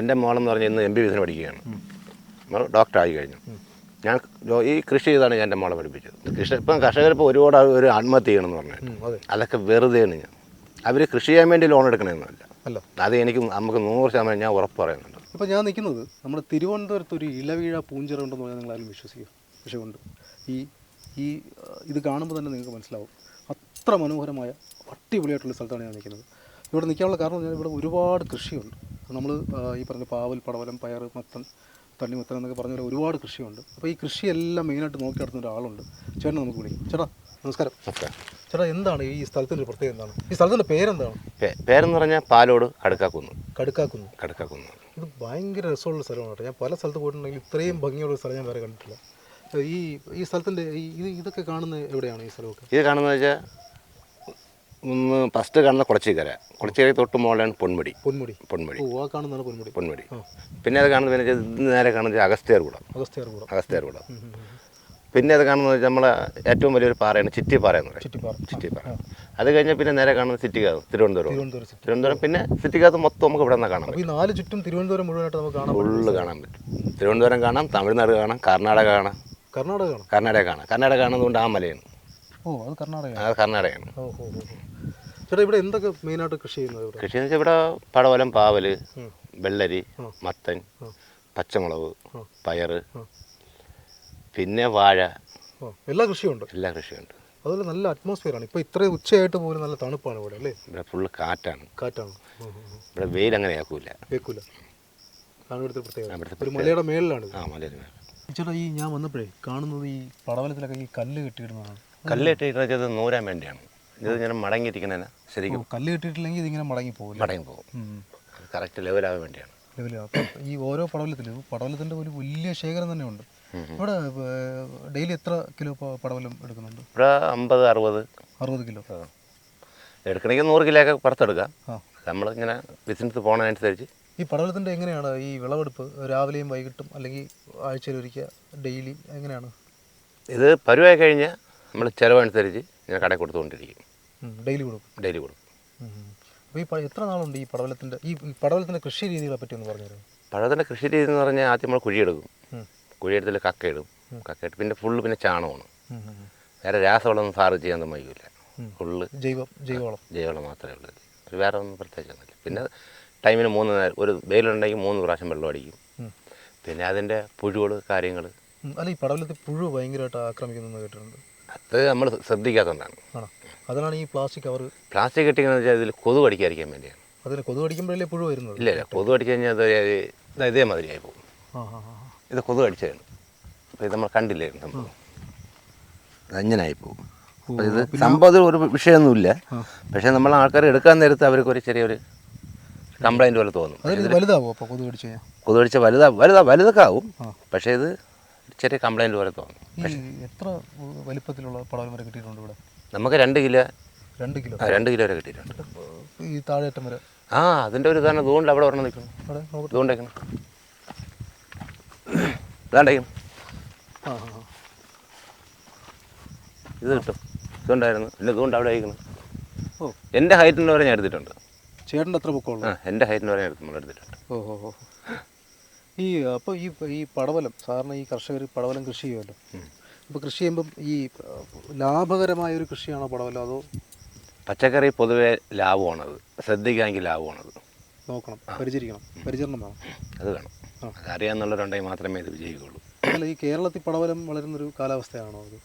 എന്റെ മോളെന്ന് പറഞ്ഞാൽ ഇന്ന് എം ബി ബിസിന് പഠിക്കുകയാണ്. ഡോക്ടർ ഡോക്ടറായി കഴിഞ്ഞു. ഞാൻ ഈ കൃഷി ചെയ്താണ് ഞാൻ എന്റെ മോളെ പഠിപ്പിച്ചത്. കൃഷി ഇപ്പം കർഷകരിപ്പോൾ ഒരുപാട് ഒരു ആത്മഹത്യ ചെയ്യണമെന്ന് പറഞ്ഞു അതൊക്കെ വെറുതെ അതൊക്കെ വെറുതെയാണ് ഞാൻ. അവർ കൃഷി ചെയ്യാൻ വേണ്ടി ലോൺ എടുക്കണമെന്നല്ല. അല്ല. അത് എനിക്ക് നമുക്ക് നൂറ് ശതമാനം ഞാൻ ഉറപ്പ് പറയുന്നുണ്ട്. ഇപ്പോൾ ഞാൻ നിൽക്കുന്നത് നമ്മുടെ തിരുവനന്തപുരത്ത് ഒരു ഇലവീഴ പൂഞ്ചിറ ഉണ്ടെന്ന് പറഞ്ഞാൽ നിങ്ങൾ ആരും വിശ്വസിക്കുക. പക്ഷേ ഉണ്ട് ഈ ഈ ഇത് കാണുമ്പോൾ തന്നെ നിങ്ങൾക്ക് മനസ്സിലാവും. അത്ര മനോഹരമായ അടിപൊളിയായിട്ടുള്ള സ്ഥലത്താണ് ഞാൻ നിൽക്കുന്നത്. ഇവിടെ നിൽക്കാനുള്ള കാരണം ഞാൻ ഇവിടെ ഒരുപാട് കൃഷിയുണ്ട്. നമ്മൾ ഈ പറഞ്ഞ പാവൽ പടവലം പയർ മത്തൻ തണ്ണിമത്തൻ എന്നൊക്കെ പറഞ്ഞ പോലെ ഒരുപാട് കൃഷിയുണ്ട്. അപ്പോൾ ഈ കൃഷിയെല്ലാം മെയിനായിട്ട് നോക്കി നടത്തുന്ന ഒരാളുണ്ട്. ചേട്ടൻ നമുക്ക് വിളിക്കാം. ചേട്ടാ നമസ്കാരം. നമസ്കാരം. ചേട്ടാ എന്താണ് ഈ സ്ഥലത്തിന്റെ പ്രത്യേകത എന്താണ്? ഈ സ്ഥലത്തിന്റെ പേരെന്താണ്? പേരെന്ന് പറഞ്ഞാൽ പാലോട് കടുക്കാക്കുന്ന്. കടുക്കാക്കുന്ന്. കടുക്കാക്കുന്ന്. ഇത് ഭയങ്കര രസമുള്ള സ്ഥലമാണ് കേട്ടോ. ഞാൻ പല സ്ഥലത്ത് പോയിട്ടുണ്ടെങ്കിൽ ഇത്രയും ഭംഗിയുള്ള സ്ഥലം ഞാൻ വേറെ കണ്ടിട്ടില്ല. ഈ ഈ സ്ഥലത്തിന്റെ ഇത് ഇതൊക്കെ കാണുന്നത് എവിടെയാണ് ഈ സ്ഥലമൊക്കെ? ഇത് കാണുന്നത് വെച്ചാൽ ഒന്ന് ഫസ്റ്റ് കാണുന്ന കുളച്ചിക്കര കുളച്ചിക്കര തൊട്ട് മുകളിലാണ് പൊന്മുടി. പൊന്മുടി. പൊന്മുടി. കാണുന്നതാണ് പൊന്മുടി. പൊന്മുടി. പിന്നെ അത് കാണുന്നത് പിന്നെ നേരെ കാണുന്നത് അഗസ്ത്യാർകൂടം. അഗസ്ത്യാർകൂടം. അഗസ്ത്യാർകൂടം. പിന്നെ അത് കാണുന്നത് നമ്മളെ ഏറ്റവും വലിയൊരു പാറയാണ് ചിറ്റിപ്പാറ എന്ന് പറയും. ചുറ്റിപ്പാറ. അത് കഴിഞ്ഞാൽ പിന്നെ നേരെ കാണുന്നത് സിറ്റിക്കകത്ത് തിരുവനന്തപുരം. തിരുവനന്തപുരം പിന്നെ സിറ്റിക്കാത്ത മൊത്തം നമുക്ക് ഇവിടെ നിന്ന് കാണാം ഈ നാല് ചുറ്റും തിരുവനന്തപുരം മുഴുവനായിട്ട് നമുക്ക് കാണാം ഫുള്ള് കാണാൻ പറ്റും. തിരുവനന്തപുരം കാണാം തമിഴ്നാട് കാണാം കർണാടക കാണാം. കർണാടക കാണാം. കർണാടക കാണാം. കർണാടക കാണുന്നതുകൊണ്ട് ആ മലയാണ്. ഓ അത് കർണാടക അത് കർണാടകയാണ്. ഓ ഓ ഓ. ചേട്ടാ ഇവിടെ എന്തൊക്കെ മെയിനായിട്ട് കൃഷി ചെയ്യുന്നത് ഇവിടെ? കൃഷി എന്ന് വെച്ചാൽ ഇവിടെ പടവലം പാവൽ ഉം. വെള്ളരി മത്തൻ പച്ചമുളക്. പയറ് പിന്നെ വാഴ. ഓ എല്ലാ കൃഷിയുണ്ട് എല്ലാ കൃഷിയും ഉണ്ട്. അതുപോലെ നല്ല അറ്റ്മോസ്ഫിയറാണ് ഇപ്പോൾ ഇത്രയും ഉച്ചയായിട്ട് പോലും നല്ല തണുപ്പാണ് ഇവിടെ അല്ലേ? ഇവിടെ ഫുള്ള് കാറ്റാണ്. കാറ്റാണ്. ഇവിടെ വെയിൽ അങ്ങനെ ആക്കൂല കേൾക്കൂല ഇവിടുത്തെ പ്രത്യേകത. ഒരു മലയുടെ മേളിലാണ് ആ മലയിൽ ചേട്ടാ ഈ ഞാൻ വന്നപ്പോഴേ കാണുന്നത് ഈ പടവലത്തിലൊക്കെ ഈ കല്ല് കെട്ടിയിടുന്നതാണ്. കല്ലിട്ട് ഇട്ടത് നൂരാൻ വേണ്ടിയാണ്. ഇത് ഇങ്ങനെ മടങ്ങിയിരിക്കണേന് ശരിക്കും കല്ലിട്ടിട്ടില്ലെങ്കിൽ കല്ല് കെട്ടിയിട്ടില്ലെങ്കിൽ ഇതിങ്ങനെ മടങ്ങി പോകും മടങ്ങി പോകും കറക്റ്റ് ലെവലാകാൻ വേണ്ടിയാണ്. ലെവൽ അപ്പം ഈ ഓരോ പടവലത്തിലും പടവലത്തിന്റെ ഒരു വലിയ ശേഖരം തന്നെ ഉണ്ട്. ഇവിടെ ഡെയിലി എത്ര കിലോ പടവലം എടുക്കുന്നുണ്ട്? ഇവിടെ അമ്പത് അറുപത്. അറുപത് കിലോ. എടുക്കണമെങ്കിൽ നൂറ് കിലോ ഒക്കെ പുറത്തെടുക്കാം. നമ്മളിങ്ങനെ ബിസിനസ് പോകണതനുസരിച്ച് ഈ പടവലത്തിന്റെ എങ്ങനെയാണ് ഈ വിളവെടുപ്പ്? രാവിലെയും വൈകിട്ടും അല്ലെങ്കിൽ ആഴ്ചയിൽ ഒരിക്കൽ ഡെയിലി എങ്ങനെയാണ്? ഇത് പരുവായി കഴിഞ്ഞാൽ നമ്മൾ ചിലവനുസരിച്ച് ഞാൻ കടയിൽ കൊടുത്തുകൊണ്ടിരിക്കും. ഡെയിലി കൊടുക്കും. ഡെയിലി കൊടുക്കും. അപ്പോൾ ഈ എത്ര നാളുണ്ട് ഈ പടവലത്തിന്റെ ഈ പടവലത്തിന്റെ കൃഷി രീതികളെ പറ്റി ഒന്ന് പറഞ്ഞു പഴത്തിന്റെ കൃഷി രീതി എന്ന് പറഞ്ഞാൽ ആദ്യം നമ്മൾ കുഴിയെടുക്കും. കുഴിയെടുത്തിൽ കക്കയിടും കക്കയിട്ട് പിന്നെ ഫുള്ള് പിന്നെ ചാണകമാണ്. വേറെ രാസവളമൊന്നും സാറ് ചെയ്യാൻ സമ്മതിക്കില്ല. ഫുള്ള് ജൈവം ജൈവവളം. ജൈവവളം മാത്രമേ ഉള്ളൂ. ഒരു വേറെ ഒന്നും പ്രത്യേകിച്ചൊന്നുമില്ല. പിന്നെ ടൈമിന് മൂന്ന് നേരം ഒരു വെയിലുണ്ടെങ്കിൽ മൂന്ന് പ്രാവശ്യം വെള്ളം അടിക്കും. പിന്നെ അതിന്റെ പുഴുകൾ കാര്യങ്ങൾ അല്ല ഈ പടവലത്തിൽ പുഴു ഭയങ്കരമായിട്ട് ആക്രമിക്കുന്നു കേട്ടിട്ടുണ്ട്. അത് നമ്മൾ ശ്രദ്ധിക്കാത്തതുകൊണ്ടാണ്. ആണോ? അതാണ് ഈ പ്ലാസ്റ്റിക് കവർ പ്ലാസ്റ്റിക് കെട്ടിങ്ങന്ന് വെച്ചാൽ ഇതിൽ കൊതു കടിക്കാതിരിക്കാൻ വേണ്ടിയാണ്. അതിന് കൊതു കടിക്കുമ്പോഴല്ലേ പുഴു വരുന്നത്? ഇല്ല ഇല്ല. കൊതു കടിച്ചു കഴിഞ്ഞാൽ അത് ഒരു- ഇത് ഇതേമാതിരിയായി പോകും. ആ ആ ആ ഇത് കൊതു കടിച്ചതാണ്. അപ്പോൾ ഇത് നമ്മൾ കണ്ടില്ലേ സംഭവം? അതങ്ങനായി പോകും. അപ്പോൾ ഇത് സംഭവത്തിൽ ഒരു വിഷയമൊന്നുമില്ല. പക്ഷേ നമ്മൾ ആൾക്കാർ എടുക്കാൻ നേരത്ത് അവർക്ക് ഒരു ചെറിയൊരു കംപ്ലൈന്റ് പോലെ തോന്നും. അതിൽ വലുതാവോ അപ്പോൾ കൊതു കടിച്ചു കഴിഞ്ഞാൽ? കൊതു കടിച്ച വലുതാ വലുതാ വലുതൊക്കെ ആവും. പക്ഷേ ഇത് ചെറിയ കംപ്ലൈന്റ് പോലെ തോന്നി. ഈ എത്ര വലിപ്പത്തിലുള്ള പടവൽ വരെ കിട്ടിയിട്ടുണ്ട് ഇവിടെ? നമുക്ക് രണ്ട് കിലോ രണ്ട് കിലോ? ആ രണ്ട് കിലോ വരെ കിട്ടിയിട്ടുണ്ട്. ഈ താഴേറ്റം വരെ? ആ അതിന്റെ ഒരു കാരണം ഇതുകൊണ്ട് അവിടെ ഒരെണ്ണം നിൽക്കുന്നു. അവിടെ നോക്കട്ടെ ഇതുകൊണ്ടേക്കണം ഇതാണ്ടേക്കണം ആ ആ ആ. ഇത് കിട്ടും. ഇതുണ്ടായിരുന്നു. പിന്നെ ഇതുകൊണ്ട് അവിടെ അയക്കണം ഓ. എന്റെ ഹൈറ്റിന് വരെ ഞാൻ എടുത്തിട്ടുണ്ട്. ചേട്ടന്റെ എത്ര ബുക്കുള്ളൂ ആ എന്റെ ഹൈറ്റിന് വരെ എടുത്ത് നമ്മൾ എടുത്തിട്ടുണ്ട് ഓ ഓ ഓ. ഈ അപ്പോൾ ഈ ഈ പടവലം സാറിന് ഈ കർഷകർ പടവലം കൃഷി ചെയ്യുമല്ലോ. അപ്പോൾ കൃഷി ചെയ്യുമ്പം ഈ ലാഭകരമായ ഒരു കൃഷിയാണോ പടവലം അതോ? പച്ചക്കറി പൊതുവേ ലാഭമാണത്. ശ്രദ്ധിക്കാമെങ്കിൽ ലാഭമാണത്. നോക്കണം പരിചരിക്കണം പരിചരണം വേണം. അത് വേണം. അറിയാമെന്നുള്ളവരുണ്ടെങ്കിൽ മാത്രമേ ഇത് വിജയിക്കുള്ളൂ അല്ല ഈ കേരളത്തിൽ പടവലം വളരുന്നൊരു കാലാവസ്ഥയാണോ അത്?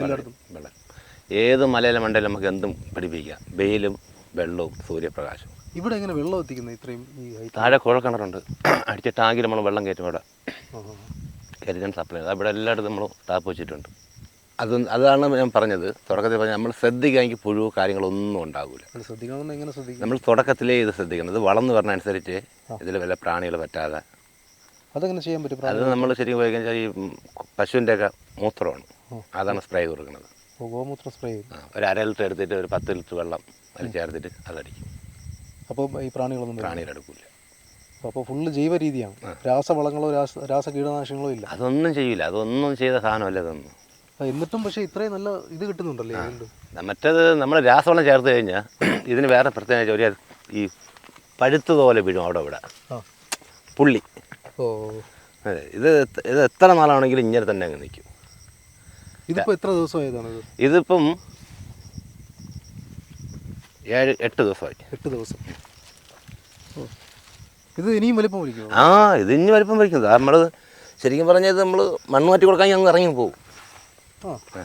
എല്ലായിടത്തും. വെള്ളം ഏത് മലയിലെ മണ്ടയിലും നമുക്ക് എന്തും പിടിപ്പിക്കാം. വെയിലും വെള്ളവും സൂര്യപ്രകാശവും. ഇവിടെ എങ്ങനെ വെള്ളം എത്തിക്കുന്നത് ഇത്രയും ഈ ഹൈറ്റ് താഴെ കുഴൽക്കിണറുണ്ട് അടിച്ച ടാങ്കിൽ നമ്മൾ വെള്ളം കയറ്റും അവിടെ. ആ, സപ്ലൈ അത് അവിടെ എല്ലായിടത്തും നമ്മൾ ടാപ്പ് വെച്ചിട്ടുണ്ട്. അത് അതാണ് ഞാൻ പറഞ്ഞത്. തുടക്കത്തിൽ പറഞ്ഞാൽ നമ്മൾ ശ്രദ്ധിക്കാമെങ്കിൽ പുഴുവോ കാര്യങ്ങളൊന്നും ഉണ്ടാകില്ല അത് എങ്ങനെ ശ്രദ്ധിക്കും നമ്മൾ തുടക്കത്തിലേ ഇത് ശ്രദ്ധിക്കണം. ഇത് വളർന്നു പറഞ്ഞ അനുസരിച്ച് ഇതിൽ വല്ല പ്രാണികൾ പറ്റാതെ. അതെങ്ങനെ ചെയ്യാൻ പറ്റും അത് നമ്മൾ ശരിക്കും ഉപയോഗിക്കാൻ കഴിഞ്ഞാൽ ഈ പശുവിന്റെ ഒക്കെ മൂത്രമാണ്. അതാണ് സ്പ്രേ കൊടുക്കുന്നത്. ഓ, ഗോമൂത്ര സ്പ്രേ ചെയ്യും. ആ, ഒരു അര ലിറ്റർ എടുത്തിട്ട് ഒരു പത്ത് ലിറ്റർ വെള്ളം അതിൽ ചേർത്തിട്ട് അതടിക്കും. അപ്പോൾ ഈ പ്രാണികളൊന്നും. പ്രാണികളെടുക്കില്ല അപ്പോൾ ഫുള്ള് ജൈവ രീതിയാണ് രാസവളങ്ങളോ രാസ രാസ കീടനാശിനികളോ ഇല്ല. അതൊന്നും ചെയ്യില്ല അതൊന്നും ചെയ്ത സാധനമല്ല ഇതൊന്നും. എന്നിട്ടും പക്ഷേ ഇത്രയും നല്ല ഇത് കിട്ടുന്നുണ്ടല്ലേ മറ്റേത് നമ്മൾ രാസവളം ചേർത്ത് കഴിഞ്ഞാൽ ഇതിന് വേറെ പ്രത്യേകിച്ച് ഒരു ഈ പഴുത്തതുപോലെ വീഴും അവിടെ ഇവിടെ. പുള്ളി. ഓ. ഇത് ഇത് എത്ര നാളാണെങ്കിലും ഇങ്ങനെ തന്നെ അങ്ങ് നിൽക്കും. ഇതിപ്പോൾ എത്ര ദിവസമായതാണ് ഇത്? ഇതിപ്പം ഏഴ് എട്ട് ദിവസമായി എട്ട് ദിവസം. ഓ. ഇത് ഇനിയും വലിപ്പം വിളിക്കുമോ ആ ഇത് ഇനി വലിപ്പം വയ്ക്കുന്നത് നമ്മൾ ശരിക്കും പറഞ്ഞാൽ നമ്മൾ മണ്ണ് മാറ്റി കൊടുക്കാൻ ഞങ്ങൾ ഇറങ്ങി പോകും ആ.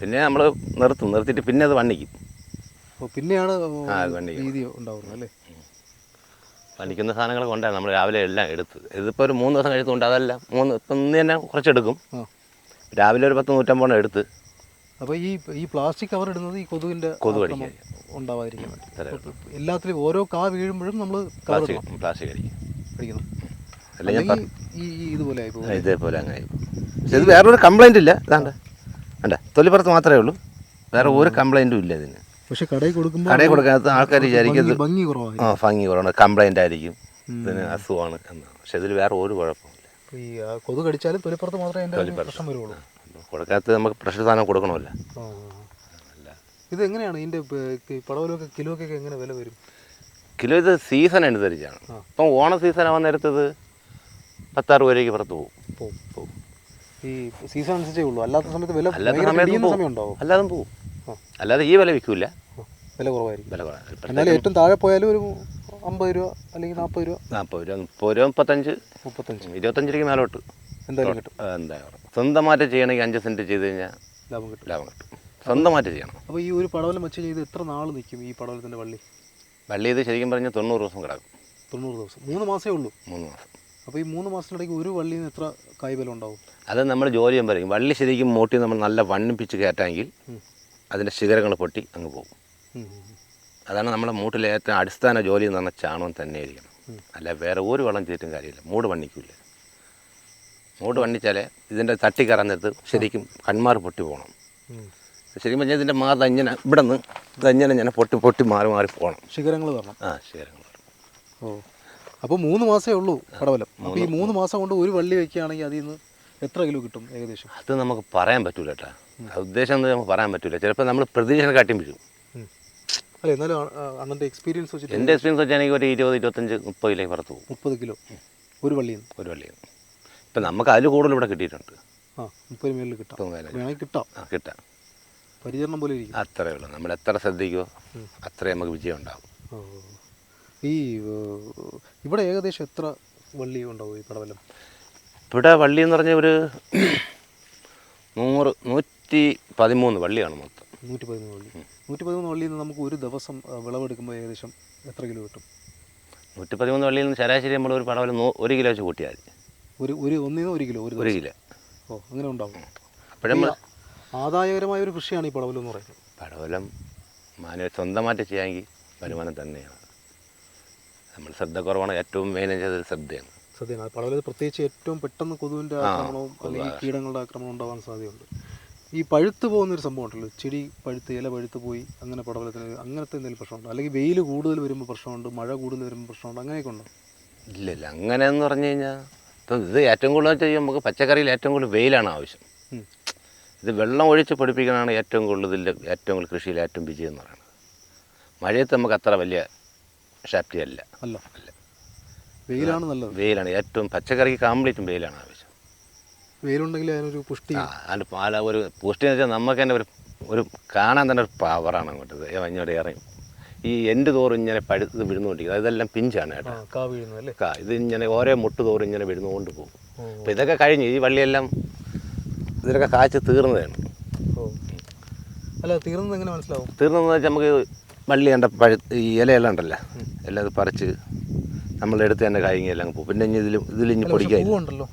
പിന്നെ നമ്മൾ നിർത്തും. നിർത്തിയിട്ട് പിന്നെ അത് വണ്ണിക്കും. ഓ പിന്നെയാണ് ആ, വണ്ടിക്ക്. രീതി ഉണ്ടാവുന്നത് അല്ലേ? വണ്ണിക്കുന്ന സാധനങ്ങൾ കൊണ്ടാണ് നമ്മൾ രാവിലെ എല്ലാം എടുത്തത്. ഇതിപ്പോൾ ഒരു മൂന്ന് ദിവസം കഴിച്ചുകൊണ്ട് അതെല്ലാം. മൂന്ന് ഇപ്പം ഇന്ന് തന്നെ കുറച്ചെടുക്കും. ആ. രാവിലെ ഒരു പത്ത് നൂറ്റമ്പതെണ്ണം എടുത്ത് അപ്പോൾ ഈ ഈ പ്ലാസ്റ്റിക് കവർ ഇടുന്നത് ഈ കൊതുകിന്റെ കൊതു കടിക്കാൻ. ഉണ്ടാവാതിരിക്കാൻ വേണ്ടി എല്ലാത്തിലും ഓരോ കാ വീഴുമ്പോഴും നമ്മൾ പ്ലാസ്റ്റിക് അടിക്കണം അല്ലെങ്കിൽ ഈ ഇതുപോലെ അങ്ങനെ പക്ഷെ ഇത് വേറൊരു കംപ്ലൈന്റ് ഇല്ല. അതാണ്ട് വേണ്ട തൊലിപ്പുറത്ത് മാത്രമേ ഉള്ളൂ. വേറെ ഒരു കംപ്ലൈന്റും ഇല്ല ഇതിന്. പക്ഷെ കടയിൽ കൊടുക്കുമ്പോൾ കടയിൽ കൊടുക്കാത്ത ആൾക്കാർ വിചാരിക്കും ഇത് ഭംഗി കുറവായി ആ ഭംഗി കുറവാണ്. കംപ്ലൈന്റ് ആയിരിക്കും. ഇതിന് അസുഖമാണ് എന്നാണ്. പക്ഷെ ഇതിൽ വേറെ ഒരു കുഴപ്പമില്ല കൊതു ഈ ആ, കൊതുക് കടിച്ചാലും തൊലിപ്പുറത്ത് മാത്രമേ പ്രശ്നം വരുള്ളൂ. കൊടുക്കാത്ത നമുക്ക് പ്രഷർ സാധനം കൊടുക്കണമല്ലോ. ഇത് എങ്ങനെയാണ് ഇതിന്റെ പടവലൊക്കെ കിലോക്കൊക്കെ എങ്ങനെ വില വരും? കിലോ ഇത് സീസൺ അനുസരിച്ചാണ്. ഇപ്പം ഓണ സീസൺ ആവാൻ നേരത്തത് പത്താറ് രൂപയ്ക്ക് പുറത്ത് പോകും. ഈ സീസൺ അനുസരിച്ചേ ഉള്ളൂ. അല്ലാത്ത സമയത്ത് വില അല്ലാത്ത സമയത്ത്. അല്ലാതെ പോകും. അല്ലാതെ ഈ വില വിൽക്കൂല. വില കുറവായിരിക്കും. വില കുറവാണ് എന്നാലും ഏറ്റവും താഴെ പോയാലും ഒരു അമ്പത് രൂപ അല്ലെങ്കിൽ നാൽപ്പത് രൂപ. നാൽപ്പത് രൂപ മുപ്പത് രൂപ മുപ്പത്തഞ്ച്. മുപ്പത്തഞ്ച്. ഇരുപത്തഞ്ച് രൂപയ്ക്ക് മേലോട്ട്. എന്തായാലും കിട്ടും. എന്താ സ്വന്തമായിട്ട് ചെയ്യണമെങ്കിൽ അഞ്ച് സെന്റ് ചെയ്ത് കഴിഞ്ഞാൽ ലാഭം കിട്ടും. ലാഭം കിട്ടും. സ്വന്തമായിട്ട് ചെയ്യണം. അപ്പോൾ ഈ ഒരു പടവലം വെച്ച് ചെയ്ത് എത്ര നാൾ നിൽക്കും ഈ പടവലത്തിന്റെ വള്ളി വള്ളി ഇത് ശരിക്കും പറഞ്ഞാൽ തൊണ്ണൂറ് ദിവസം കിടക്കും. തൊണ്ണൂറ് ദിവസം. മൂന്ന് മാസമേ ഉള്ളൂ? മൂന്ന് മാസം. അപ്പോൾ ഈ മൂന്ന് മാസത്തിനിടയ്ക്ക് ഒരു വള്ളിയിൽ നിന്ന് എത്ര കായ്ബലം ഉണ്ടാവും? അത് നമ്മൾ ജോലി പറയും. വള്ളി ശരിക്കും മോട്ടി നമ്മൾ നല്ല വണ്ണിപ്പിച്ച് കയറ്റാമെങ്കിൽ. അതിന്റെ ശിഖരങ്ങൾ പൊട്ടി അങ്ങ് പോകും. അതാണ് നമ്മുടെ മൂട്ടിലെ ഏറ്റവും അടിസ്ഥാന ജോലി എന്ന് പറഞ്ഞാൽ ചാണകം തന്നെ ആയിരിക്കണം. അല്ല വേറെ ഒരു വളം ചെയ്തിട്ടും കാര്യമില്ല. മൂട് വണ്ണിക്കില്ല മൂട് വണ്ണിച്ചാലേ ഇതിന്റെ തട്ടി കറന്നിട്ട് ശരിക്കും കൺമാർ പൊട്ടി പോകണം. ശരിക്കും പറഞ്ഞാൽ ഇതിന്റെ മാറി തന്നെ ഇവിടെ നിന്ന് തന്നെ ഞാൻ പൊട്ടി പൊട്ടി മാറി മാറി പോകണം ശിഖരങ്ങൾ വരണം. ആ ശിഖരങ്ങൾ ഓ. അപ്പോൾ മൂന്ന് മാസമേ ഉള്ളൂ പടവലം. അപ്പോൾ ഈ മൂന്ന് മാസം. കൊണ്ട് ഒരു വള്ളി വെക്കുകയാണെങ്കിൽ അതിൽ നിന്ന് എത്ര കിലോ കിട്ടും ഏകദേശം? അത് നമുക്ക് പറയാൻ പറ്റൂല കേട്ടാ. ഉദ്ദേശം എന്ന് നമുക്ക് പറയാൻ പറ്റൂല. ചിലപ്പോൾ നമ്മൾ പ്രതീക്ഷ കാട്ടിയും വരും. അല്ല എന്നാലും അണ്ണന്റെ എക്സ്പീരിയൻസ് വെച്ചിട്ട് എന്റെ എക്സ്പീരിയൻസ് വെച്ചാണെങ്കിൽ ഒരു ഇരുപത് ഇരുപത്തഞ്ച് മുപ്പത് കിലോ പുറത്ത് പോകും മുപ്പത് കിലോ. ഒരു വള്ളിയിൽ ഒരു വള്ളിയിൽ ഇപ്പം നമുക്ക് അതിൽ കൂടുതൽ ഇവിടെ കിട്ടിയിട്ടുണ്ട്. ആ മുപ്പത് മേളിൽ കിട്ടാം. കിട്ടാം. ആ കിട്ടാം. പരിചരണം പോലെ ഇരിക്കും. അത്രേ ഉള്ളൂ. നമ്മൾ എത്ര ശ്രദ്ധിക്കുമോ അത്രയും നമുക്ക് വിജയം ഉണ്ടാകും ഈ ഇവിടെ ഏകദേശം എത്ര വള്ളി ഉണ്ടാവും ഈ പടവലം? ഇവിടെ വള്ളി എന്ന് പറഞ്ഞ ഒരു നൂറ് നൂറ്റി പതിമൂന്ന് വള്ളിയാണ് മൊത്തം. നൂറ്റി പതിമൂന്ന് വള്ളി. നൂറ്റി പതിമൂന്ന് വള്ളിയിൽ നിന്ന് നമുക്ക് ഒരു ദിവസം വിളവെടുക്കുമ്പോൾ ഏകദേശം എത്ര കിലോ കിട്ടും? നൂറ്റി പതിമൂന്ന് വള്ളിയിൽ നിന്ന് ശരാശരി നമ്മൾ ഒരു പടവലം ഒരു കിലോ വെച്ച് കൂട്ടിയാൽ ഒരു ഒരു ഒന്നിൽ നിന്ന് ഒരു കിലോ ഒരു ഒരു കിലോ. ഓ അങ്ങനെ ഉണ്ടാവും. അപ്പോഴും ആദായകരമായ ഒരു കൃഷിയാണ് ഈ പടവലം എന്ന് പറയുന്നത്. പടവലം മാനവ സ്വന്തമായിട്ട് ചെയ്യാമെങ്കിൽ വരുമാനം തന്നെയാണ്. നമ്മൾ ശ്രദ്ധ കുറവാണ് ഏറ്റവും മെയിൻ ചെയ്തത് ശ്രദ്ധയാണ്. ശ്രദ്ധയാണ്. പടവലത്ത് പ്രത്യേകിച്ച് ഏറ്റവും പെട്ടെന്ന് കൊതുവിന്റെ ആക്രമണവും അല്ലെങ്കിൽ കീടങ്ങളുടെ ആക്രമണം ഉണ്ടാവാൻ സാധ്യതയുണ്ട്. ഈ പഴുത്തു പോകുന്ന ഒരു സംഭവം ഉണ്ടല്ലോ. ചെടി പഴുത്ത് ഇല പഴുത്ത് പോയി അങ്ങനെ പടവലത്തിന് അങ്ങനത്തെ എന്തെങ്കിലും പ്രശ്നമുണ്ടോ? അല്ലെങ്കിൽ വെയിൽ കൂടുതൽ വരുമ്പോൾ പ്രശ്നമുണ്ട് മഴ കൂടുതൽ വരുമ്പോൾ പ്രശ്നമുണ്ട് അങ്ങനെയൊക്കെ ഉണ്ടോ? ഇല്ല ഇല്ല. അങ്ങനെയെന്ന് പറഞ്ഞു കഴിഞ്ഞാൽ ഇപ്പം ഇത് ഏറ്റവും കൂടുതൽ വെച്ചാൽ നമുക്ക് പച്ചക്കറിയിൽ ഏറ്റവും കൂടുതൽ വെയിലാണ് ആവശ്യം. ഇത് വെള്ളം ഒഴിച്ച് പഠിപ്പിക്കാനാണ് ഏറ്റവും കൂടുതൽ ഏറ്റവും കൂടുതൽ കൃഷിയിൽ ഏറ്റവും വിജയം എന്ന് പറയുന്നത്. മഴയത്ത് നമുക്ക് അത്ര വലിയ ഷാപ്റ്റി അല്ല. അല്ല. വെയിലാണ് നല്ലത്. വെയിലാണ്. ഏറ്റവും പച്ചക്കറിക്ക് കംപ്ലീറ്റും വെയിലാണ് ആവശ്യം. വെയിലുണ്ടെങ്കിൽ അതിനൊരു പുഷ്ടി. ആ അതിന്റെ പാല ഒരു പുഷ്ടി എന്ന് വെച്ചാൽ നമുക്ക് തന്നെ ഒരു ഒരു കാണാൻ തന്നെ ഒരു പവറാണ് അങ്ങോട്ട്. ഇങ്ങോട്ട് ഇറങ്ങി. ഈ എന്റെ തോറും ഇങ്ങനെ പഴുത്ത് വിഴുന്നുകൊണ്ടിരിക്കുന്നത് ഇതെല്ലാം പിഞ്ചാണ് കേട്ടോ. കാ വീഴുന്നു അല്ലേ? കാ ഇത് ഇങ്ങനെ ഓരോ മുട്ട് തോറും ഇങ്ങനെ വിഴുന്നുകൊണ്ട് പോകും. അപ്പം അപ്പോൾ ഇതൊക്കെ കഴിഞ്ഞ് ഈ വള്ളിയെല്ലാം ഇതിലൊക്കെ കാഴ്ച തീർന്നതാണ്. ഓ. അല്ല തീർന്നത് എങ്ങനെ മനസ്സിലാവും? തീർന്നതെന്ന് വെച്ചാൽ നമുക്ക് വള്ളി കണ്ട പഴ ഈ ഇലയെല്ലാം ഉണ്ടല്ലോ. എല്ലാം അത് പറിച്ച് നമ്മളെടുത്ത് തന്നെ കായ്ങ്ങി എല്ലാം പോകും. പിന്നെ ഇനി ഇതിൽ ഇതിലിഞ്ഞ് പക്ഷെ പൊടിക്കാൻ പൂവുണ്ടല്ലോ.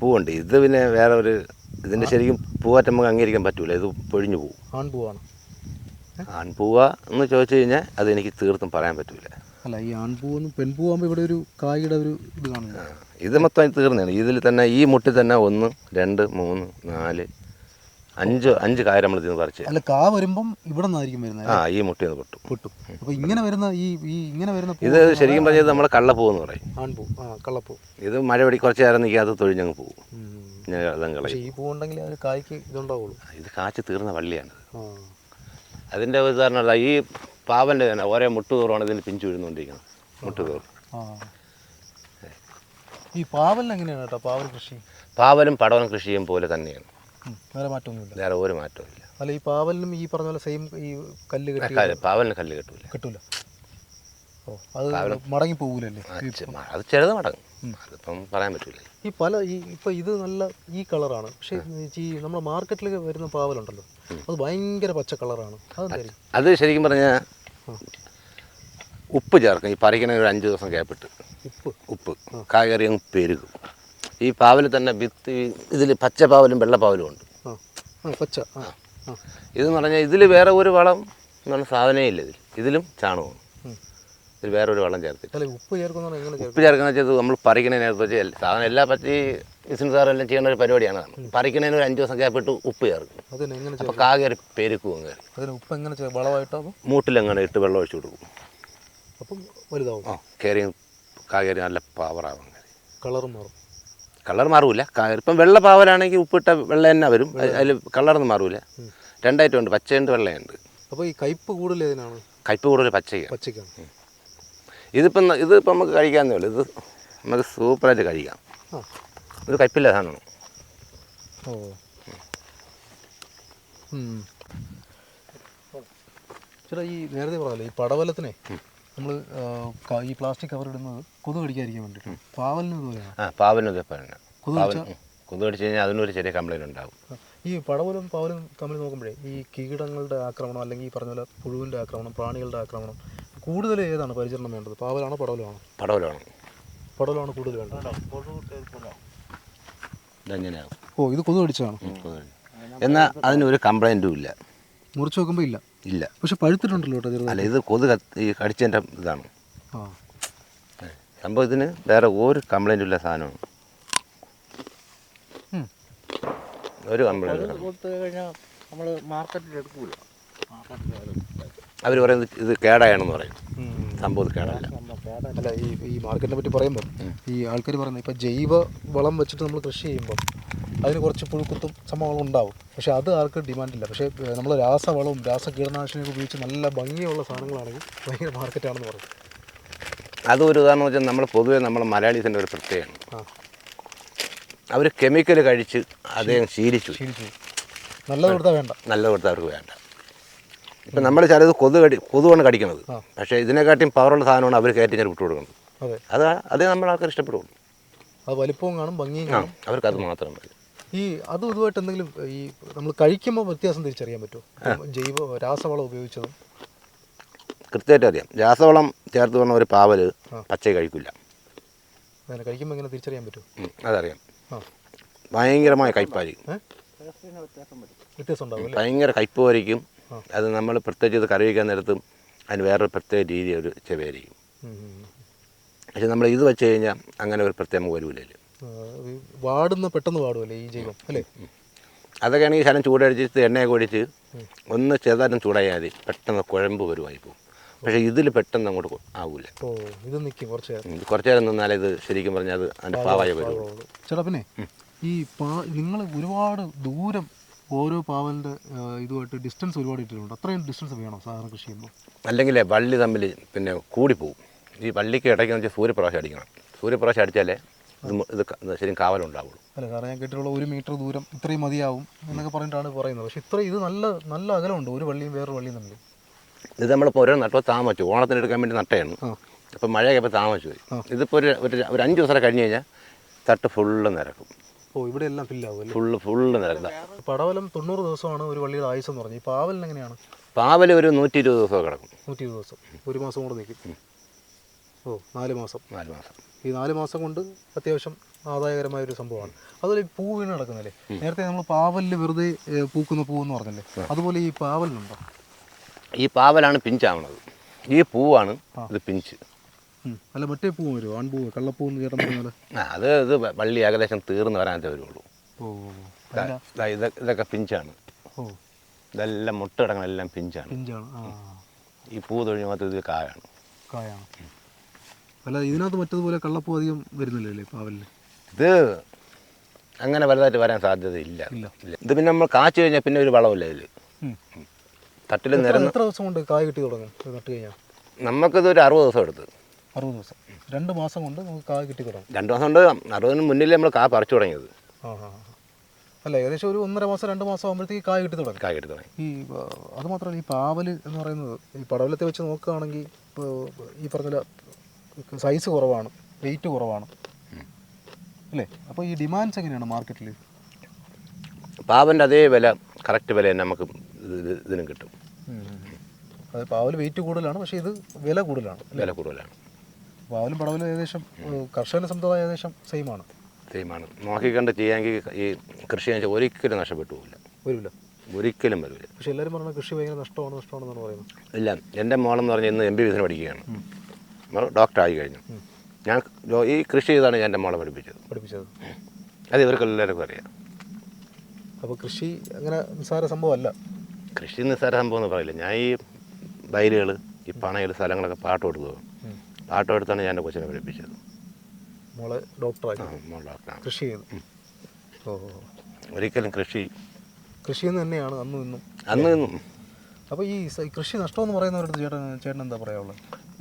പൂവുണ്ട്. ഇത് പിന്നെ വേറെ ഒരു ഇതിന്റെ ശരിക്കും പൂവാറ്റം നമുക്ക് അംഗീകരിക്കാൻ പറ്റൂല. ഇത് പൊഴിഞ്ഞു പോകും. ആൺപൂവാണ്. ആൺപൂവ എന്ന് ചോദിച്ചു കഴിഞ്ഞാൽ അത് എനിക്ക് തീർത്തും പറയാൻ പറ്റൂല. അല്ല ഈ ആൺപൂവെന്ന് പെൺപൂവാകുമ്പോൾ ഇവിടെ ഒരു കായുടെ ഒരു ഇത് കാണുന്നു ഇത് മൊത്തം തീർന്നതാണ്. ഇതിൽ തന്നെ ഈ മുട്ടിൽ തന്നെ ഒന്ന് രണ്ട് മൂന്ന് നാല് അഞ്ച് അഞ്ച് കായ നമ്മൾ ഇതിന് പറിച്ച്. അല്ല കാ വരുമ്പം ഇവിടെ നിന്നായിരിക്കും വരുന്നത് ആ ഈ മുട്ടി നിന്ന് പൊട്ടും. പൊട്ടും. അപ്പോൾ ഇങ്ങനെ വരുന്ന ഈ ഈ ഇങ്ങനെ വരുന്ന ഇത് ശരിക്കും പറഞ്ഞത് നമ്മൾ കള്ളപ്പൂ എന്ന് പറയും. ആൺപൂ ആ കള്ളപ്പൂ. ഇത് മഴ പിടി കുറച്ച് നേരം നിൽക്കാത്ത തൊഴിഞ്ഞങ്ങ് പോകും. ഞാൻ അതങ്ങ് കളയും. ഈ പൂ ഉണ്ടെങ്കിൽ അത് കായ്ക്ക് ഇതുണ്ടാവുള്ളൂ. ഇത് കാച്ച് തീർന്ന വള്ളിയാണ്. അതിന്റെ ഉദാഹരണമല്ല ഈ പാവന്റെ തന്നെ ഒരേ മുട്ട് തോറുമാണ് ഇതിന് പിഞ്ചു വീഴുന്നുകൊണ്ടിരിക്കുന്നത് മുട്ട് കയറും ആ. ഈ പാവലിന് എങ്ങനെയാണ് കേട്ടോ പാവൽ കൃഷി? പാവലും പടവലും കൃഷിയും പോലെ തന്നെയാണ്. വേറെ മാറ്റമൊന്നുമില്ല. വേറെ ഒരു മാറ്റവും ഇല്ല. അല്ല ഈ പാവലിനും ഈ പറഞ്ഞ പോലെ സെയിം ഈ കല്ല് കെട്ടി പാവലിന് കല്ല് കെട്ടൂല. കിട്ടൂല. ഓ അത് മടങ്ങി പോകൂലല്ലേ? അത് ചെറുത് മടങ്ങും. അതിപ്പം പറയാൻ പറ്റില്ല ഈ പല ഈ ഇപ്പൊ ഇത് നല്ല ഈ കളറാണ് പക്ഷേ ഈ നമ്മുടെ മാർക്കറ്റിലേക്ക് വരുന്ന പാവലുണ്ടല്ലോ. അത് ഭയങ്കര പച്ച കളറാണ്. അത് ശരിക്കും പറഞ്ഞാൽ ഉപ്പ് ചേർക്കും. ഈ പറിക്കണ ഒരു അഞ്ച് ദിവസം ഗ്യാപ്പിട്ട്. ഉപ്പ്? ഉപ്പ്. കായറി അങ്ങ് പെരുകും. ഈ പാവൽ തന്നെ വിത്ത് ഇതിൽ പച്ച പാവലും വെള്ള പാവലും ഉണ്ട്. പച്ച. ഇതെന്ന് പറഞ്ഞാൽ ഇതിൽ വേറെ ഒരു വളം എന്ന് പറഞ്ഞ സാധനമേ ഇല്ല ഇതിൽ. ഇതിലും ചാണകമാണ്. ഇതിൽ വേറെ ഒരു വളം ചേർത്തില്ല അല്ല ഉപ്പ് ചേർക്കുന്ന എങ്ങനെ ചേർക്കും ഉപ്പ് ചേർക്കുന്ന വെച്ചാൽ നമ്മൾ പറിക്കണതിനകത്ത് വെച്ച് എല്ലാ- സാധനം എല്ലാ പറ്റി ബിസിനസ്സുകാരെല്ലാം ചെയ്യുന്ന ഒരു പരിപാടിയാണ് പറിക്കണേന് പറിക്കണതിന് ഒരു അഞ്ച് ദിവസം ഗ്യാപ്പിട്ട് ഉപ്പ് ചേർക്കും. അതിന് എങ്ങനെ അപ്പോൾ ചേർക്കും? കാകറി പെരുക്കും അങ്ങ് അതിന് ഉപ്പ് എങ്ങനെ ചേർ വളമായിട്ടാകും മൂട്ടിലങ്ങനെ ഇട്ട് വെള്ളം ഒഴിച്ചു കൊടുക്കും. അപ്പം വലുതാവും. ആ കയറി കാകറി നല്ല പവറാവും കളറും മാറും. കളർ മാറൂല. കാ- ഇപ്പം വെള്ള പാവലാണെങ്കിൽ ഉപ്പിട്ട വെള്ള തന്നെ വരും. അതിൽ കളറൊന്നും മാറൂല. രണ്ടായിട്ടുണ്ട് പച്ചയുണ്ട് വെള്ളയുണ്ട്. അപ്പോൾ ഈ കയ്പ്പ് കൂടുതൽ ഏതിനാണ്? കയ്പ് കൂടുതൽ പച്ചയ്ക്ക് പച്ചയ്ക്കാണ്. ഇതിപ്പം ഇതിപ്പം നമുക്ക് കഴിക്കാമെന്നേ ഉള്ളൂ. ഇത് നമുക്ക് സൂപ്പറായിട്ട് കഴിക്കാം. ഇത് കയ്പില്ല സാധനമാണ്. ഓ. ചേട്ടാ ഈ നേരത്തെ പറഞ്ഞല്ലോ ഈ പടവലത്തിനെ നമ്മൾ ഈ പ്ലാസ്റ്റിക് കവർ ഇടുന്നത് കൊതു കടിക്കാതിരിക്കാൻ വേണ്ടിയിട്ട് പാവലിന് ഇതുപോലെയാണ് ആ പാവലിന് ഇതേപോലെ. കൊതു കടിച്ച്? കഴിഞ്ഞാൽ അതിനൊരു ചെറിയ കംപ്ലൈന്റ് ഉണ്ടാകും ഈ പടവലും പാവലും തമ്മിൽ നോക്കുമ്പോഴേ ഈ കീടങ്ങളുടെ ആക്രമണം അല്ലെങ്കിൽ ഈ പറഞ്ഞ പോലെ പുഴുവിന്റെ ആക്രമണം പ്രാണികളുടെ ആക്രമണം കൂടുതൽ ഏതാണ് പരിചരണം വേണ്ടത്? പാവലാണോ പടവലാണോ? പടവലാണ്? പടവലാണ് കൂടുതൽ വേണ്ടത്? ഓ ഇത് കൊതു കടിച്ചതാണ്? കടി. എന്നാൽ അതിനൊരു കംപ്ലൈന്റും ഇല്ല. മുറിച്ച് നോക്കുമ്പോൾ ഇല്ല? ഇല്ല. പക്ഷെ പഴുത്തിട്ടുണ്ടല്ലോ കേട്ടോ ചെറുതായി അല്ല ഇത് കൊതു കത്ത് ഈ കടിച്ചതിന്റെ ഇതാണ്. ആ. സംഭവം ഇതിന് വേറെ ഒരു കംപ്ലൈന്റും ഇല്ല സാധനമാണ് ഉം. ഒരു കംപ്ലൈന്റും ഇല്ല. കൊടുത്തു കഴിഞ്ഞാൽ നമ്മൾ മാർക്കറ്റിൽ എടുക്കൂല. അവർ പറയുന്നത് ഇത് കേടായാണെന്ന് പറയും. സംഭവം കേടല്ല. അല്ല ഈ ഈ മാർക്കറ്റിനെ പറ്റി പറയുമ്പോൾ ഈ ആൾക്കാർ പറയുന്നത് ഇപ്പം ജൈവ വളം വെച്ചിട്ട് നമ്മൾ കൃഷി ചെയ്യുമ്പോൾ അതിന് കുറച്ച് പുഴുക്കുത്തും സംഭവങ്ങളും ഉണ്ടാവും. പക്ഷേ അത് ആർക്കും ഡിമാൻഡില്ല പക്ഷേ നമ്മൾ രാസവളവും രാസ കീടനാശിനിയൊക്കെ ഉപയോഗിച്ച് നല്ല ഭംഗിയുള്ള സാധനങ്ങളാണെങ്കിൽ ഭയങ്കര മാർക്കറ്റാണെന്ന് പറയും. അതൊരു ഉദാഹരണം വെച്ചാൽ നമ്മൾ പൊതുവെ നമ്മൾ മലയാളീസിന്റെ ഒരു പ്രത്യേകമാണ് അവർ കെമിക്കൽ കഴിച്ച് അദ്ദേഹം ശീലിച്ചു. ശീലിച്ചു. നല്ലത് കൊടുത്താൽ വേണ്ട. നല്ല കൊടുത്താൽ അവർക്ക് വേണ്ട. ഇപ്പം നമ്മൾ ചിലത് കൊതു കടി കൊതുവാണ് കടിക്കുന്നത്. പക്ഷേ ഇതിനെക്കാട്ടിയും പവറുള്ള സാധനമാണ് അവർ കയറ്റി ഞാൻ വിട്ടു കൊടുക്കുന്നത്. അതെ. അത് നമ്മൾ ആൾക്കാർ ഇഷ്ടപ്പെടുള്ളൂ. അത് വലിപ്പവും കാണും ഭംഗിയും കാണും. അവർക്ക് അത് മാത്രം മതി. ഈ അതും ഇതുമായിട്ട് എന്തെങ്കിലും ഈ നമ്മൾ കഴിക്കുമ്പോൾ വ്യത്യാസം തിരിച്ചറിയാൻ പറ്റുമോ? ജൈവ രാസവളം ഉപയോഗിച്ചതും. കൃത്യമായിട്ട് അറിയാം. രാസവളം ചേർത്ത് പറഞ്ഞ ഒരു പാവൽ പച്ച കഴിക്കില്ല. അങ്ങനെ കഴിക്കുമ്പോൾ എങ്ങനെ തിരിച്ചറിയാൻ പറ്റുമോ അതറിയാം. ഭയങ്കരമായ കയ്പായിരിക്കും ഭയങ്കര കയ്പ് വരിക്കും അത് നമ്മൾ പ്രത്യേകിച്ച് ഇത് കറി വയ്ക്കാൻ നേരത്തും അതിന് വേറൊരു പ്രത്യേക രീതി ഒരു ചെവയായിരിക്കും ഉം. പക്ഷെ നമ്മൾ ഇത് വെച്ച് കഴിഞ്ഞാൽ അങ്ങനെ ഒരു പ്രത്യേകം ഈ വാടുന്ന പെട്ടെന്ന് വാടുമല്ലേ ഈ ജൈവം അല്ലേ? അതൊക്കെ ആണെങ്കിൽ ശരം ചൂടടിച്ചിട്ട് എണ്ണയൊക്കെ ഒഴിച്ച് ഒന്ന് ചെറുതായിട്ടും ചൂടായാൽ പെട്ടെന്ന് കുഴമ്പ് വരുമായി പോകും. പക്ഷേ ഇതിൽ പെട്ടെന്ന് അങ്ങോട്ട് ആവില്ല ഇത് നിൽക്കും കുറച്ച് നേരം. കുറച്ച് നേരം നിന്നാലേ ഇത് ശരിക്കും പറഞ്ഞാൽ അത് അതിന്റെ പാവായ വരും. ചേട്ടാ പിന്നെ ഈ പാ നിങ്ങൾ ഒരുപാട് ദൂരം ഓരോ പാവലിന്റെ ഇതുമായിട്ട് ഡിസ്റ്റൻസ് ഒരുപാട് ഇട്ടിട്ടുണ്ട്. അത്രയും ഡിസ്റ്റൻസ് വേണം സാധാരണ കൃഷി ചെയ്യുമ്പോൾ? അല്ലെങ്കിൽ വള്ളി തമ്മിൽ പിന്നെ കൂടിപ്പോവും ഈ വള്ളിക്ക് ഇടയ്ക്ക് വെച്ചാൽ സൂര്യപ്രകാശം അടിക്കണം. സൂര്യപ്രകാശം അടിച്ചാലേ ഇത് ശരിക്കും ഇത് ശരിക്കും കാവലുണ്ടാവുള്ളൂ. അല്ല കാരണം ഞാൻ കേട്ടിട്ടുള്ള ഒരു മീറ്റർ ദൂരം ഇത്രയും മതിയാവും എന്നൊക്കെ പറഞ്ഞിട്ടാണ് പറയുന്നത്. പക്ഷേ ഇത്ര ഇത് നല്ല നല്ല അകലമുണ്ട് ഒരു വള്ളിയും വേറൊരു വള്ളിയും തമ്മിൽ ഇത് നമ്മളിപ്പോൾ ഓരോ നട്ടോ താമസിച്ചു. ഓണത്തിന് എടുക്കാൻ വേണ്ടി നട്ടയാണ്. അപ്പോൾ അപ്പം മഴയൊക്കെ താമസിച്ചു പോയി. ഇതിപ്പോൾ ഒരു ഒരു അഞ്ച് ദിവസം കഴിഞ്ഞ് കഴിഞ്ഞാൽ തട്ട് ഫുള്ള് നിരക്കും. ഓ ഇവിടെ എല്ലാം ഫില്ലാവും ആവും ഫുൾ ഫുള്ള് നിരക്കും പടവലം തൊണ്ണൂറ് ദിവസമാണ് ഒരു വള്ളിയുടെ ആയുസ് എന്ന് പറഞ്ഞത്. ഈ പാവലിന് എങ്ങനെയാണ്? പാവൽ ഒരു നൂറ്റി ഇരുപത് ദിവസമൊക്കെ കിടക്കും. നൂറ്റി ഇരുപത് ദിവസം. ഒരു മാസം കൂടെ നിൽക്കും ഓ നാല് മാസം. നാല് മാസം. ഈ നാല് മാസം കൊണ്ട് അത്യാവശ്യം ആദായകരമായ ഒരു സംഭവമാണ്. അതുപോലെ ഈ പൂ വീണ് കിടക്കുന്നല്ലേ നേരത്തെ നമ്മൾ പാവലിൽ വെറുതെ പൂക്കുന്ന പൂവെന്ന് പറഞ്ഞല്ലേ? അതുപോലെ ഈ പാവലിനുണ്ടോ? ഈ പാവലാണ് പിഞ്ചാവണത് ഈ പൂവാണ് ഇത് പിഞ്ച്. അല്ല മറ്റേ പൂ വരുമോ ആൺപൂവ് കള്ളപ്പൂ എന്ന് ചേട്ടൻ പറഞ്ഞ ആ അത് ഇത് വള്ളി ഏകദേശം തീർന്ന് വരാനേ വരുള്ളൂ. ഓ ദാ- ദാ ഇത് ഇതൊക്കെ പിഞ്ചാണ്. ഓ. ഇതെല്ലാം മുട്ട എല്ലാം പിഞ്ചാണ്. പിഞ്ചാണ്. ആ ഈ പൂ തൊഴിഞ്ഞ മാത്രം ഇത് കായാണ്. കായാണ്. അല്ല ഇതിനകത്ത് മറ്റതുപോലെ കള്ളപ്പൂ അധികം വരുന്നില്ലല്ലേ പാവലിന്? ഇത് അങ്ങനെ വലുതായിട്ട് വരാൻ സാധ്യതയില്ല ഇല്ല. ഇത് പിന്നെ നമ്മൾ കാച്ചു കഴിഞ്ഞാൽ പിന്നെ ഒരു വളമില്ല ഇതിൽ തട്ടിൽ നിരന്ന് എത്ര ദിവസം കൊണ്ട് കായ കിട്ടി തുടങ്ങും? ഇത് നട്ട് കഴിഞ്ഞാൽ നമുക്കിത് ഒരു അറുപത് ദിവസം എടുത്ത്. അറുപത് ദിവസം. രണ്ട് മാസം കൊണ്ട് നമുക്ക് കാ കിട്ടി തുടങ്ങും രണ്ട് മാസം കൊണ്ട് അറുപതിന് മുന്നിൽ നമ്മൾ കാ പറിച്ചു തുടങ്ങിയത്. അല്ല ഏകദേശം ഒരു ഒന്നര മാസം രണ്ട് മാസം ആകുമ്പോഴത്തേക്ക് കായ കിട്ടി തുടങ്ങി. കായ കിട്ടി തുടങ്ങി. ഈ അത് മാത്രമല്ല ഈ പാവൽ എന്ന് പറയുന്നത് ഈ പടവലത്തെ വെച്ച് നോക്കുകയാണെങ്കിൽ ഇപ്പോൾ ഈ പറഞ്ഞ സൈസ് കുറവാണ് വെയിറ്റ് കുറവാണ്. അല്ലേ? അപ്പോൾ ഈ ഡിമാൻഡ്സ് എങ്ങനെയാണ് മാർക്കറ്റിൽ പാവന്റെ അതേ വില കറക്റ്റ് വില തന്നെ നമുക്ക് ഇത് ഇതിനും കിട്ടും. അതെ പാവൽ വെയിറ്റ് കൂടുതലാണ് പക്ഷേ ഇത് വില കൂടുതലാണ് വില കൂടുതലാണ്. പാവലും പടവലും ഏകദേശം കർഷകന്റെ സമ്പ്രദായം ഏകദേശം സെയിം ആണ്. സെയിമാണ് നോക്കിക്കണ്ട് ചെയ്യാമെങ്കിൽ ഈ കൃഷി വെച്ചാൽ ഒരിക്കലും നഷ്ടപ്പെട്ടു പോകില്ല വരില്ല. ഒരിക്കലും വരില്ല. പക്ഷെ എല്ലാവരും പറഞ്ഞാൽ കൃഷി ഭയങ്കര നഷ്ടമാണ് നഷ്ടമാണെന്നാണ് പറയുന്നത്. ഇല്ല എന്റെ മോളെന്ന് പറഞ്ഞാൽ ഇന്ന് എം ബി ബിസിന് പഠിക്കുകയാണ്. ഡോക്ടർ ഡോക്ടറായി കഴിഞ്ഞു. ഞാൻ ഈ കൃഷി ചെയ്താണ് ഞാൻ എന്റെ മോളെ പഠിപ്പിച്ചത്. പഠിപ്പിച്ചത്. അത് ഇവർക്ക് എല്ലാവർക്കും അറിയാം. അപ്പോൾ കൃഷി അങ്ങനെ നിസ്സാര സംഭവമല്ല. കൃഷി നിസ്സാര സംഭവം എന്ന് പറയില്ല. ഞാൻ ഈ വയലുകൾ ഈ പണയിൽ സ്ഥലങ്ങളൊക്കെ പാട്ട് കൊടുത്തു പാട്ട് എടുത്താണ് ഞാൻ എന്റെ കൊച്ചിനെ പഠിപ്പിച്ചത്. മോളെ മോൾ ഡോക്ടറാണ്. കൃഷി ചെയ്തു ഓ. ഒരിക്കലും കൃഷി കൃഷി തന്നെയാണ് അന്നും ഇന്നും. അന്ന് ഇന്നും. അപ്പോൾ ഈ കൃഷി നഷ്ടമെന്ന് പറയുന്നവരുടെ ചേട്ടൻ ചേട്ടൻ എന്താ പറയാനുള്ളത്?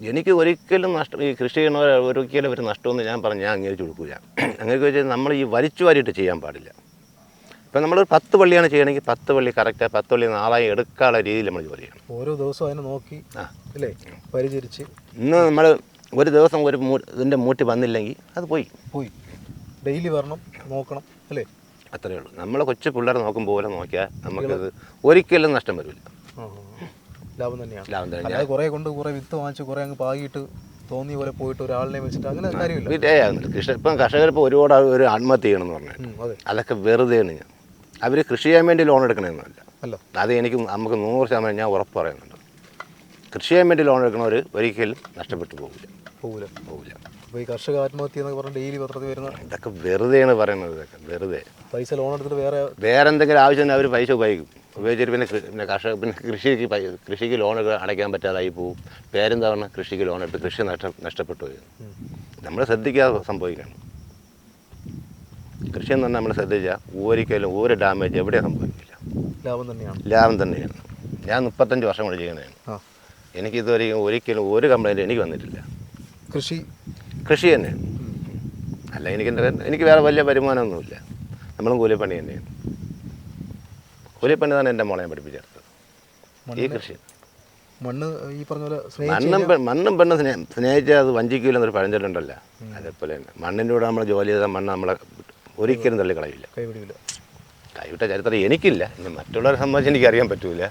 എനിക്ക് ഒരിക്കലും നഷ്ടം ഈ കൃഷി ചെയ്യണവർ ഒരിക്കലും ഒരു നഷ്ടമെന്ന് ഞാൻ പറഞ്ഞു ഞാൻ അംഗീകരിച്ച് കൊടുക്കില്ല അങ്ങനെ വെച്ചാൽ നമ്മൾ ഈ വലിച്ചു വാരിയിട്ട് ചെയ്യാൻ പാടില്ല. ഇപ്പം നമ്മൾ പത്ത് പള്ളിയാണ് ചെയ്യണമെങ്കിൽ പത്ത് പള്ളി കറക്റ്റ് പത്ത് പള്ളി നാളായി എടുക്കാനുള്ള രീതിയിൽ നമ്മൾ ജോലി ചെയ്യണം. ഓരോ ദിവസവും അതിനെ നോക്കി ആ. അല്ലേ? പരിചരിച്ച്. ഇന്ന് നമ്മൾ ഒരു ദിവസം ഒരു ഇതിന്റെ മൂട്ടി വന്നില്ലെങ്കിൽ അത് പോയി. പോയി. ഡെയിലി വരണം നോക്കണം അല്ലേ? അത്രയേ ഉള്ളൂ. നമ്മളെ കൊച്ചു പിള്ളേരെ നോക്കും പോലെ നോക്കിയാൽ നമുക്കത് ഒരിക്കലും നഷ്ടം വരില്ല. ലാഭം തന്നെയാണ്. ലാഭം കുറേ കൊണ്ട് കുറേ വിത്ത് വാങ്ങിച്ച് കുറേ അങ്ങ് പാകിയിട്ട് തോന്നിയ പോലെ പോയിട്ട് ഒരാളിനെ വെച്ചിട്ട് അങ്ങനെ കാര്യമില്ല. കൃഷി ഇപ്പം കർഷകർ ഇപ്പോൾ ഒരുപാട് ഒരു ആത്മഹത്യ ചെയ്യണമെന്ന് പറഞ്ഞു അതൊക്കെ വെറുതെയാണ് ഞാൻ. അവർ കൃഷി ചെയ്യാൻ വേണ്ടി ലോൺ എടുക്കണമെന്നല്ല അല്ല. അത് എനിക്ക് നമുക്ക് നൂറ് ശതമാനം ഞാൻ ഉറപ്പ് പറയുന്നുണ്ട്. കൃഷി ചെയ്യാൻ വേണ്ടി ലോൺ എടുക്കുന്നവർ ഒരിക്കലും നഷ്ടപ്പെട്ടു പോകില്ല പോകില്ല പോകില്ല അപ്പോൾ ഈ കർഷക ആത്മഹത്യ എന്നൊക്കെ പറഞ്ഞ് ഡെയിലി പത്രത്തിൽ വരുന്ന ഇതൊക്കെ വെറുതെയാണ് പറയുന്നത് ഇതൊക്കെ വെറുതെ. പൈസ ലോൺ എടുത്തിട്ട് വേറെ വേറെ എന്തെങ്കിലും ആവശ്യം അവർ പൈസ ഉപയോഗിക്കും. ഉപയോഗിച്ചിട്ട് പിന്നെ പിന്നെ കർഷക പിന്നെ കൃഷിക്ക് കൃഷിക്ക് ലോൺ അടയ്ക്കാൻ പറ്റാതായി പോവും. പേരെന്താണ് കൃഷിക്ക് ലോൺ എടുത്ത് കൃഷി നഷ്ട നഷ്ടപ്പെട്ടു പോയി. നമ്മൾ ശ്രദ്ധിക്കാതെ സംഭവിക്കണം. കൃഷി എന്ന് പറഞ്ഞാൽ നമ്മൾ ശ്രദ്ധിച്ചാൽ ഒരിക്കലും ഒരു ഡാമേജ് എവിടെയും സംഭവിക്കില്ല. ലാഭം തന്നെയാണ്. ലാഭം തന്നെയാണ്. ഞാൻ മുപ്പത്തഞ്ച് വർഷം കൊണ്ട് ചെയ്യുന്നതാണ്. ആ. എനിക്കിതുവരെ ഒരിക്കലും ഒരു കംപ്ലൈന്റ് എനിക്ക് വന്നിട്ടില്ല. കൃഷി? കൃഷി തന്നെ. അല്ല എനിക്ക് എനിക്ക് വേറെ വലിയ വരുമാനമൊന്നുമില്ല. നമ്മളും കൂലിപ്പണി തന്നെയാണ്. കൂലിപ്പണി തന്നെ എന്റെ മോളെ പഠിപ്പിച്ചെടുത്തത്. ഈ കൃഷി. മണ്ണ് ഈ പറഞ്ഞ പോലെ മണ്ണും മണ്ണും പെണ്ണും സ്നേ സ്നേഹിച്ചാൽ അത് വഞ്ചിക്കൂലെന്നൊരു പഴഞ്ചൊല്ലുണ്ടല്ലോ. അതേപോലെ തന്നെ. മണ്ണിന്റെ കൂടെ നമ്മൾ ജോലി ചെയ്താൽ മണ്ണ് നമ്മളെ ഒരിക്കലും തള്ളിക്കളയില്ല. കൈവിടില്ല. കൈവിട്ട ചരിത്രം എനിക്കില്ല. ഇനി മറ്റുള്ളവരെ സംബന്ധിച്ച് എനിക്കറിയാൻ പറ്റൂല.